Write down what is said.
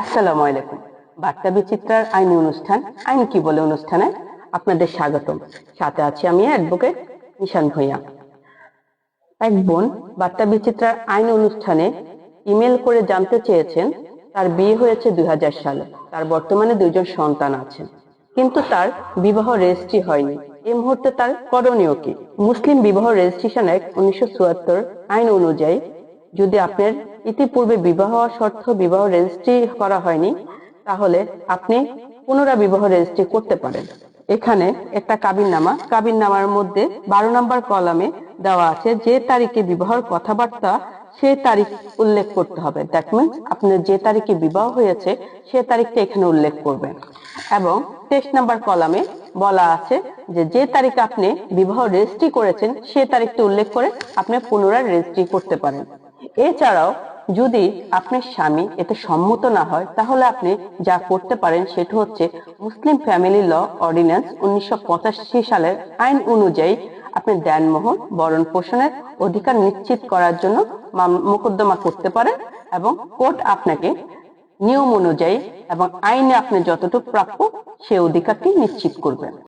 আসসালামু আলাইকুম। বার্তা বিচিত্রার আইনি অনুষ্ঠান, আইন কি বলে অনুষ্ঠানে আপনাদের স্বাগতম। সাথে আছি আমি অ্যাডভোকেট নিশান ভূঁইয়া। এক বোন বার্তা বিচিত্রার আইন অনুষ্ঠানে ইমেল করে জানতে চেয়েছেন, তার বিয়ে হয়েছে দুই হাজার সালে। তার বর্তমানে দুইজন সন্তান আছেন। কিন্তু তার বিবাহ রেজিস্ট্রি হয়নি। এই মুহূর্তে তার করণীয় কি? মুসলিম বিবাহ রেজিস্ট্রেশন অ্যাক্ট উনিশশো আইন অনুযায়ী যদি আপনার ইতিপূর্বে বিবাহ শর্ত, বিবাহ রেজিস্ট্রি করা হয়নি, তাহলে আপনি পুনরায় বিবাহ রেজিস্ট্রি করতে পারেন। এখানে একটা কাবিন নামা কাবিন নামার মধ্যে বারো নম্বর কলামে দেওয়া আছে যে তারিখে বিবাহের কথাবার্তা সেই তারিখ উল্লেখ করতে হবে। দ্যাট মিনস আপনার যে তারিখে বিবাহ হয়েছে, সে তারিখটা এখানে উল্লেখ করবেন। এবং তেইশ নাম্বার কলামে বলা আছে যে যে তারিখে আপনি বিবাহ রেজিস্ট্রি করেছেন, সে তারিখটা উল্লেখ করে আপনি পুনরায় রেজিস্ট্রি করতে পারেন। এছাড়াও যদি আপনার স্বামী এতে সম্মত না হয়, তাহলে আপনি যা করতে পারেন সেটা হচ্ছে মুসলিম ফ্যামিলি ল অর্ডিন্যান্স উনিশশো সালের আইন অনুযায়ী আপনি দেনমোহন বরণ পোষণের অধিকার নিশ্চিত করার জন্য মোকদ্দমা করতে পারেন এবং কোর্ট আপনাকে নিয়ম অনুযায়ী এবং আইনে আপনি যতটুকু প্রাপ্য সে অধিকারটি নিশ্চিত করবেন।